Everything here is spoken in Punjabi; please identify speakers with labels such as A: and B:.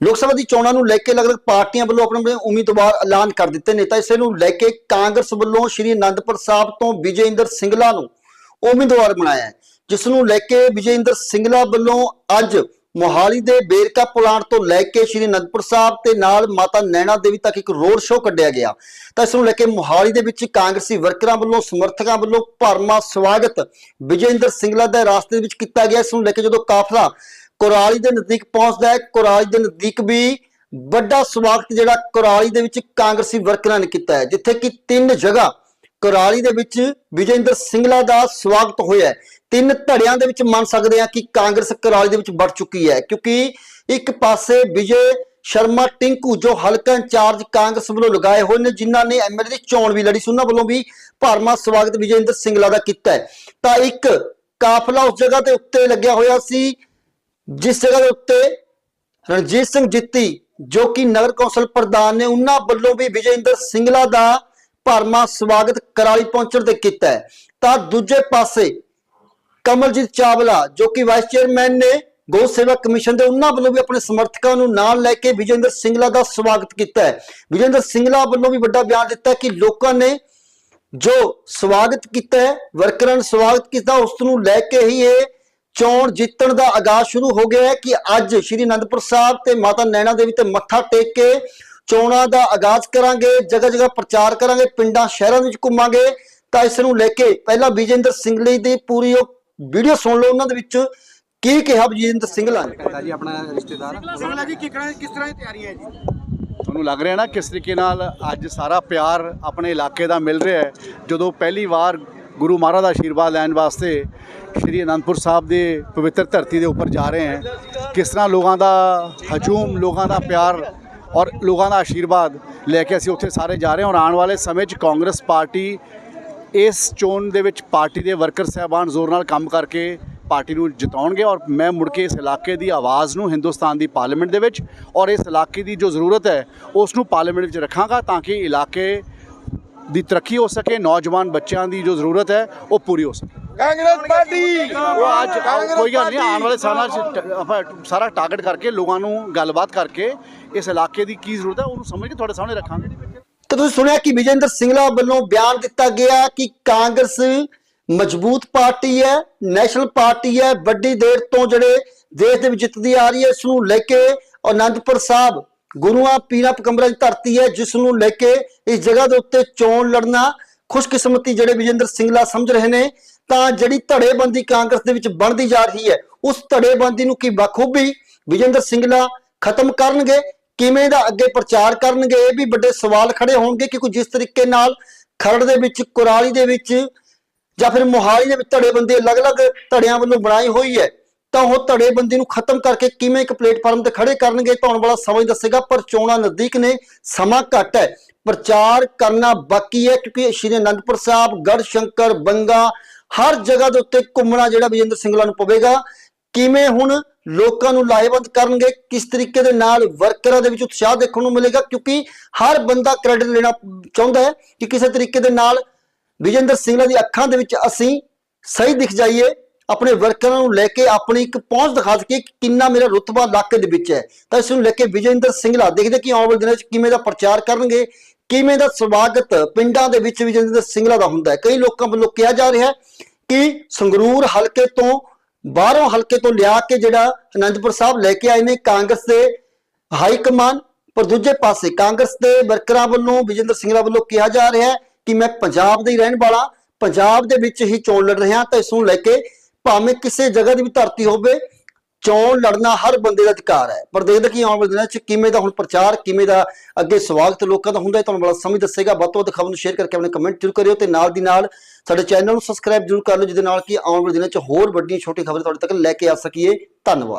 A: ਲੋਕ ਸਭਾ ਦੀ ਚੋਣਾਂ ਨੂੰ ਲੈ ਕੇ ਲਗਭਗ ਪਾਰਟੀਆਂ ਵੱਲੋਂ ਆਪਣੇ ਆਪਣੇ ਉਮੀਦਵਾਰ ਐਲਾਨ ਕਰ ਦਿੱਤੇ ਨੇ, ਤਾਂ ਇਸੇ ਨੂੰ ਲੈ ਕੇ ਕਾਂਗਰਸ ਵੱਲੋਂ ਸ਼੍ਰੀ ਅਨੰਦਪੁਰ ਸਾਹਿਬ ਤੋਂ ਵਿਜੇਂਦਰ ਸਿੰਗਲਾ ਨੂੰ ਉਮੀਦਵਾਰ ਬਣਾਇਆ ਹੈ। ਜਿਸ ਨੂੰ ਲੈ ਕੇ ਵਿਜੇਂਦਰ ਸਿੰਗਲਾ ਵੱਲੋਂ ਅੱਜ ਮੋਹਾਲੀ ਦੇ ਬੇਰਕਾ ਪੁਲਾਂਟ ਤੋਂ ਲੈ ਕੇ ਸ਼੍ਰੀ ਅਨੰਦਪੁਰ ਸਾਹਿਬ ਤੇ ਨਾਲ ਮਾਤਾ ਨੈਣਾ ਦੇਵੀ ਤੱਕ ਇੱਕ ਰੋਡ ਸ਼ੋਅ ਕੱਢਿਆ ਗਿਆ। ਤਾਂ ਇਸ ਨੂੰ ਲੈ ਕੇ ਮੋਹਾਲੀ ਦੇ ਵਿੱਚ ਕਾਂਗਰਸੀ ਵਰਕਰਾਂ ਵੱਲੋਂ, ਸਮਰਥਕਾਂ ਵੱਲੋਂ ਭਰਮਾ ਸਵਾਗਤ ਵਿਜੇਂਦਰ ਸਿੰਗਲਾ ਦੇ ਰਾਸਤੇ ਵਿੱਚ ਕੀਤਾ ਗਿਆ। ਇਸ ਨੂੰ ਲੈ ਕੇ ਜਦੋਂ ਕਾਫਲਾ ਕੁਰਾਲੀ ਦੇ ਨਜ਼ਦੀਕ ਪਹੁੰਚਦਾ ਹੈ। ਕੁਰਾਲੀ ਦੇ ਨਜ਼ਦੀਕ ਵੀ ਵੱਡਾ ਸਵਾਗਤ ਜਿਹੜਾ ਕੁਰਾਲੀ ਦੇ ਵਿੱਚ ਕਾਂਗਰਸੀ ਵਰਕਰਾਂ ਨੇ ਕੀਤਾ ਹੈ। ਜਿੱਥੇ ਕਿ ਤਿੰਨ ਜਗ੍ਹਾ ਕੁਰਾਲੀ ਦੇ ਵਿੱਚ ਵਿਜੇਂਦਰ ਸਿੰਗਲਾ ਦਾ ਸਵਾਗਤ ਹੋਇਆ ਤਿੰਨ ਧੜਿਆਂ ਦੇ ਵਿੱਚ ਮੰਨ ਸਕਦੇ ਆ ਕਿ ਕਾਂਗਰਸ ਕੁਰਾਲੀ ਦੇ ਵਿੱਚ ਵੜ ਚੁੱਕੀ ਹੈ। ਕਿਉਂਕਿ ਇੱਕ ਪਾਸੇ ਵਿਜੇ ਸ਼ਰਮਾ, ਟਿੰਕੂ ਜੋ ਹਲਕਾ ਇੰਚਾਰਜ ਕਾਂਗਰਸ ਵੱਲੋਂ ਲਗਾਏ ਹੋਏ ਨੇ, ਜਿਨ੍ਹਾਂ ਨੇ ਐਮਐਲਏ ਦੀ ਚੋਣ ਵੀ ਲੜੀ ਸੀ, ਉਹਨਾਂ ਵੱਲੋਂ ਵੀ ਭਰਮਾ ਸਵਾਗਤ ਵਿਜੇਂਦਰ ਸਿੰਗਲਾ ਦਾ ਕੀਤਾ ਹੈ। ਤਾਂ ਇੱਕ ਕਾਫਲਾ ਉਸ ਜਗ੍ਹਾ ਦੇ ਉੱਤੇ ਲੱਗਿਆ ਹੋਇਆ ਸੀ। ਜਿਸ ਜਗ੍ਹਾ ਦੇ ਉੱਤੇ ਰਣਜੀਤ ਸਿੰਘ ਜਿੱਤੀ, ਜੋ ਕਿ ਨਗਰ ਕੌਂਸਲ ਪ੍ਰਧਾਨ ਨੇ, ਉਹਨਾਂ ਵੱਲੋਂ ਵੀ ਵਿਜੇਂਦਰ ਸਿੰਗਲਾ ਦਾ ਭਰਮਾ ਸਵਾਗਤ ਕਰਾਲੀ ਪਹੁੰਚਣ ਤੇ ਕੀਤਾ ਹੈ। ਤਾਂ ਦੂਜੇ ਪਾਸੇ ਕਮਲਜੀਤ ਚਾਵਲਾ, ਜੋ ਕਿ ਵਾਈਸ ਚੇਅਰਮੈਨ ਨੇ ਗੋ ਸੇਵਾ ਕਮਿਸ਼ਨ ਦੇ, ਉਹਨਾਂ ਵੱਲੋਂ ਵੀ ਆਪਣੇ ਸਮਰਥਕਾਂ ਨੂੰ ਨਾਲ ਲੈ ਕੇ ਵਿਜੇਂਦਰ ਸਿੰਗਲਾ ਦਾ ਸਵਾਗਤ ਕੀਤਾ ਹੈ। ਵਿਜੇਂਦਰ ਸਿੰਗਲਾ ਵੱਲੋਂ ਵੀ ਵੱਡਾ ਬਿਆਨ ਦਿੱਤਾ ਕਿ ਲੋਕਾਂ ਨੇ ਜੋ ਸਵਾਗਤ ਕੀਤਾ ਹੈ ਵਰਕਰਾਂ ਨੇ ਸਵਾਗਤ ਕੀਤਾ, ਉਸ ਨੂੰ ਲੈ ਕੇ ਹੀ ਇਹ ਚੋਣ ਜਿੱਤਣ ਦਾ ਆਗਾਜ਼ ਸ਼ੁਰੂ ਹੋ ਗਿਆ ਹੈ ਕਿ ਅੱਜ ਸ਼੍ਰੀ ਅਨੰਦਪੁਰ ਸਾਹਿਬ ਤੇ ਮਾਤਾ ਨੈਣਾ ਦੇਵੀ ਤੇ ਮੱਥਾ ਟੇਕ ਕੇ ਚੋਣਾਂ ਦਾ ਆਗਾਜ਼ ਕਰਾਂਗੇ ਜਗ੍ਹਾ ਜਗ੍ਹਾ ਪ੍ਰਚਾਰ ਕਰਾਂਗੇ ਪਿੰਡਾਂ ਸ਼ਹਿਰਾਂ ਵਿੱਚ ਘੁੰਮਾਂਗੇ। ਤਾਂ ਇਸ ਨੂੰ ਲੈ ਕੇ ਪਹਿਲਾਂ ਵਿਜੇਂਦਰ ਸਿੰਗਲੇ ਦੀ ਪੂਰੀ ਉਹ ਵੀਡੀਓ ਸੁਣ ਲਓ ਉਹਨਾਂ ਦੇ ਵਿੱਚ ਕੀ ਕਿਹਾ ਵਿਜੇਂਦਰ ਸਿੰਗਲਾ ਨੇ।
B: ਜੀ ਆਪਣਾ ਰਿਸ਼ਤੇਦਾਰ।
C: ਸਿੰਗਲਾ ਜੀ ਕਿਕਣਾ ਕਿਸ ਤਰ੍ਹਾਂ ਦੀ ਤਿਆਰੀ ਹੈ ਜੀ?
B: ਤੁਹਾਨੂੰ ਲੱਗ ਰਿਹਾ ਨਾ ਕਿਸ ਤਰੀਕੇ ਨਾਲ ਅੱਜ ਸਾਰਾ ਪਿਆਰ ਆਪਣੇ ਇਲਾਕੇ ਦਾ ਮਿਲ ਰਿਹਾ ਹੈ। ਜਦੋਂ ਪਹਿਲੀ ਵਾਰ ਗੁਰੂ ਮਹਾਰਾਜ ਦਾ ਆਸ਼ੀਰਵਾਦ ਲੈਣ ਵਾਸਤੇ ਸ਼੍ਰੀ ਅਨੰਦਪੁਰ ਸਾਹਿਬ ਦੇ ਪਵਿੱਤਰ ਧਰਤੀ ਦੇ ਉੱਪਰ ਜਾ ਰਹੇ ਹਾਂ। ਕਿਸ ਤਰ੍ਹਾਂ ਲੋਕਾਂ ਦਾ ਹਜੂਮ, ਲੋਕਾਂ ਦਾ ਪਿਆਰ ਔਰ ਲੋਕਾਂ ਦਾ ਆਸ਼ੀਰਵਾਦ ਲੈ ਕੇ ਅਸੀਂ ਉੱਥੇ ਸਾਰੇ ਜਾ ਰਹੇ ਹਾਂ। ਔਰ ਆਉਣ ਵਾਲੇ ਸਮੇਂ 'ਚ ਕਾਂਗਰਸ ਪਾਰਟੀ ਇਸ ਚੋਣ ਦੇ ਵਿੱਚ ਪਾਰਟੀ ਦੇ ਵਰਕਰ ਸਹਿਬਾਨ ਜ਼ੋਰ ਨਾਲ ਕੰਮ ਕਰਕੇ ਪਾਰਟੀ ਨੂੰ ਜਿਤਾਉਣਗੇ ਔਰ ਮੈਂ ਮੁੜ ਕੇ ਇਸ ਇਲਾਕੇ ਦੀ ਆਵਾਜ਼ ਨੂੰ ਹਿੰਦੁਸਤਾਨ ਦੀ ਪਾਰਲੀਮੈਂਟ ਦੇ ਵਿੱਚ ਔਰ ਇਸ ਇਲਾਕੇ ਦੀ ਜੋ ਜ਼ਰੂਰਤ ਹੈ, ਉਸ ਨੂੰ ਪਾਰਲੀਮੈਂਟ ਵਿੱਚ ਰੱਖਾਂਗਾ ਤਾਂ ਕਿ ਇਲਾਕੇ ਦੀ ਤਰੱਕੀ ਹੋ ਸਕੇ ਨੌਜਵਾਨ ਬੱਚਿਆਂ ਦੀ ਜੋ ਜ਼ਰੂਰਤ ਹੈ ਉਹ ਪੂਰੀ ਹੋ ਸਕੇ।
C: ਕਾਂਗਰਸ ਪਾਰਟੀ!
B: ਉਹ ਅੱਜ ਕੋਈ ਗੱਲ ਨਹੀਂ ਆਉਣ ਵਾਲੇ ਸਾਲਾਂ 'ਚ ਆਪਾਂ ਸਾਰਾ ਟਾਰਗੇਟ ਕਰਕੇ ਲੋਕਾਂ ਨੂੰ ਗੱਲਬਾਤ ਕਰਕੇ ਇਸ ਇਲਾਕੇ ਦੀ ਕੀ ਜ਼ਰੂਰਤ ਹੈ ਉਹਨੂੰ ਸਮਝ ਕੇ ਤੁਹਾਡੇ ਸਾਹਮਣੇ ਰੱਖਾਂਗੇ।
A: ਤਾਂ ਤੁਸੀਂ ਸੁਣਿਆ ਕਿ ਵਿਜੇਂਦਰ ਸਿੰਗਲਾ ਵੱਲੋਂ ਬਿਆਨ ਦਿੱਤਾ ਗਿਆ ਕਿ ਕਾਂਗਰਸ ਮਜ਼ਬੂਤ ਪਾਰਟੀ ਹੈ ਨੈਸ਼ਨਲ ਪਾਰਟੀ ਹੈ ਵੱਡੀ ਦੇਰ ਤੋਂ ਜਿਹੜੇ ਦੇਸ਼ ਦੇ ਵਿੱਚ ਜਿੱਤਦੀ ਆ ਰਹੀ ਹੈ ਇਸ ਨੂੰ ਲੈ ਕੇ ਅਨੰਦਪੁਰ ਸਾਹਿਬ ਗੁਰੂਆਂ ਪੀਰਾਂ ਪਕੰਬਰਾਂ ਦੀ ਧਰਤੀ ਹੈ ਜਿਸ ਨੂੰ ਲੈ ਕੇ ਇਸ ਜਗ੍ਹਾ ਦੇ ਉੱਤੇ ਚੋਣ ਲੜਨਾ ਖੁਸ਼ਕਿਸਮਤੀ ਜਿਹੜੇ ਵਿਜੇਂਦਰ ਸਿੰਗਲਾ ਸਮਝ ਰਹੇ ਨੇ, ਤਾਂ ਜਿਹੜੀ ਧੜੇਬੰਦੀ ਕਾਂਗਰਸ ਦੇ ਵਿੱਚ ਬਣਦੀ ਜਾ ਰਹੀ ਹੈ, ਉਸ ਧੜੇਬੰਦੀ ਨੂੰ ਕੀ ਬਖੂਬੀ ਵਿਜੇਂਦਰ ਸਿੰਗਲਾ ਖਤਮ ਕਰਨਗੇ, ਕਿਵੇਂ ਦਾ ਅੱਗੇ ਪ੍ਰਚਾਰ ਕਰਨਗੇ, ਇਹ ਵੀ ਵੱਡੇ ਸਵਾਲ ਖੜੇ ਹੋਣਗੇ ਕਿ ਕੋਈ ਜਿਸ ਤਰੀਕੇ ਨਾਲ ਖਰੜ ਦੇ ਵਿੱਚ, ਕੁਰਾਲੀ ਦੇ ਵਿੱਚ ਜਾਂ ਫਿਰ ਮੋਹਾਲੀ ਦੇ ਵਿੱਚ ਧੜੇਬੰਦੀ ਅਲੱਗ-ਅਲੱਗ ਧੜਿਆਂ ਵੱਲੋਂ ਬਣਾਈ ਹੋਈ ਹੈ। ਤਾਂ ਉਹ ਧੜੇਬੰਦੀ ਨੂੰ ਖਤਮ ਕਰਕੇ ਕਿਵੇਂ ਇੱਕ ਪਲੇਟਫਾਰਮ ਤੇ ਖੜੇ ਕਰਨਗੇ ਤਾਂ ਵਾਲਾ ਸਮਾਂ ਹੀ ਦੱਸੇਗਾ, ਪਰ ਚੋਣਾਂ ਨਜ਼ਦੀਕ ਨੇ, ਸਮਾਂ ਘੱਟ ਹੈ। ਪ੍ਰਚਾਰ ਕਰਨਾ ਬਾਕੀ ਹੈ, ਕਿਉਂਕਿ ਸ਼੍ਰੀ ਅਨੰਦਪੁਰ ਸਾਹਿਬ ਗੜ ਸ਼ੰਕਰ ਬੰਗਾ, ਹਰ ਜਗ੍ਹਾ ਦੇ ਉੱਤੇ ਘੁੰਮਣਾ ਜਿਹੜਾ ਵਿਜੇਂਦਰ ਸਿੰਗਲਾ ਨੂੰ ਪਵੇਗਾ। ਕਿਵੇਂ ਹੁਣ ਲੋਕਾਂ ਨੂੰ ਲਾਹੇਵੰਦ ਕਰਨਗੇ, ਕਿਸ ਤਰੀਕੇ ਦੇ ਨਾਲ ਵਰਕਰਾਂ ਦੇ ਵਿੱਚ ਉਤਸ਼ਾਹ ਦੇਖਣ ਨੂੰ ਮਿਲੇਗਾ, ਕਿਉਂਕਿ ਹਰ ਬੰਦਾ ਕ੍ਰੈਡਿਟ ਲੈਣਾ ਚਾਹੁੰਦਾ ਹੈ ਕਿ ਕਿਸੇ ਤਰੀਕੇ ਦੇ ਨਾਲ ਵਿਜੇਂਦਰ ਸਿੰਗਲਾ ਦੀ ਅੱਖਾਂ ਦੇ ਵਿੱਚ ਅਸੀਂ ਸਹੀ ਦਿਖ ਜਾਈਏ। ਆਪਣੇ ਵਰਕਰਾਂ ਨੂੰ ਲੈ ਕੇ ਆਪਣੀ ਇੱਕ ਪਹੁੰਚ ਦਿਖਾ ਸਕੀਏ ਕਿ ਕਿੰਨਾ ਮੇਰਾ ਰੁਤਬਾ ਇਲਾਕੇ ਦੇ ਵਿੱਚ ਹੈ। ਤਾਂ ਇਸ ਨੂੰ ਲੈ ਕੇ ਵਿਜੇਂਦਰ ਸਿੰਗਲਾ, ਦੇਖਦੇ ਕਿ ਆਉਣ ਵਾਲੇ ਦਿਨਾਂ ਵਿੱਚ ਕਿਵੇਂ ਦਾ ਪ੍ਰਚਾਰ ਕਰਨਗੇ, ਕਿਵੇਂ ਦਾ ਸਵਾਗਤ ਪਿੰਡਾਂ ਦੇ ਵਿੱਚ ਵਿਜੇਂਦਰ ਸਿੰਗਲਾ ਦਾ ਹੁੰਦਾ ਹੈ। ਕਈ ਲੋਕਾਂ ਵੱਲੋਂ ਕਿਹਾ ਜਾ ਰਿਹਾ ਹੈ ਕਿ ਸੰਗਰੂਰ ਹਲਕੇ ਤੋਂ, ਬਾਹਰੋਂ ਹਲਕੇ ਤੋਂ ਲਿਆ ਕੇ ਜਿਹੜਾ ਅਨੰਦਪੁਰ ਸਾਹਿਬ ਲੈ ਕੇ ਆਏ ਨੇ ਕਾਂਗਰਸ ਦੇ ਹਾਈ ਕਮਾਨ ਪਰ ਦੂਜੇ ਪਾਸੇ ਕਾਂਗਰਸ ਦੇ ਵਰਕਰਾਂ ਵੱਲੋਂ, ਵਿਜੇਂਦਰ ਸਿੰਗਲਾ ਵੱਲੋਂ ਕਿਹਾ ਜਾ ਰਿਹਾ ਹੈ ਕਿ ਮੈਂ ਪੰਜਾਬ ਦੇ ਹੀ ਰਹਿਣ ਵਾਲਾ, ਪੰਜਾਬ ਦੇ ਵਿੱਚ ਹੀ ਚੋਣ ਲੜ ਰਿਹਾ ਤਾਂ ਇਸ ਨੂੰ ਲੈ ਕੇ ਭਾਵੇਂ ਕਿਸੇ ਜਗ੍ਹਾ ਦੀ ਵੀ ਧਰਤੀ ਹੋਵੇ, ਚੋਣ ਲੜਨਾ ਹਰ ਬੰਦੇ ਦਾ ਅਧਿਕਾਰ ਹੈ। ਪਰ ਦੇਖਦੇ ਕਿ ਆਉਣ ਵਾਲੇ ਦਿਨਾਂ 'ਚ ਕਿਵੇਂ ਦਾ ਹੁਣ ਪ੍ਰਚਾਰ, ਕਿਵੇਂ ਦਾ ਅੱਗੇ ਸਵਾਗਤ ਲੋਕਾਂ ਦਾ ਹੁੰਦਾ ਹੈ ਤੁਹਾਨੂੰ ਬੜਾ ਸਮਝ ਦੱਸੇਗਾ। ਵੱਧ ਤੋਂ ਵੱਧ ਖਬਰ ਨੂੰ ਸ਼ੇਅਰ ਕਰਕੇ ਆਪਣੇ ਕਮੈਂਟ ਜ਼ਰੂਰ ਕਰਿਓ ਤੇ ਨਾਲ ਦੀ ਨਾਲ ਸਾਡੇ ਚੈਨਲ ਨੂੰ ਸਬਸਕ੍ਰਾਈਬ ਜ਼ਰੂਰ ਕਰ ਲਓ, ਜਿਹਦੇ ਨਾਲ ਕਿ ਆਉਣ ਵਾਲੇ ਦਿਨਾਂ 'ਚ ਹੋਰ ਵੱਡੀਆਂ ਛੋਟੀਆਂ ਖਬਰਾਂ ਤੁਹਾਡੇ ਤੱਕ ਲੈ ਕੇ ਆ ਸਕੀਏ। ਧੰਨਵਾਦ।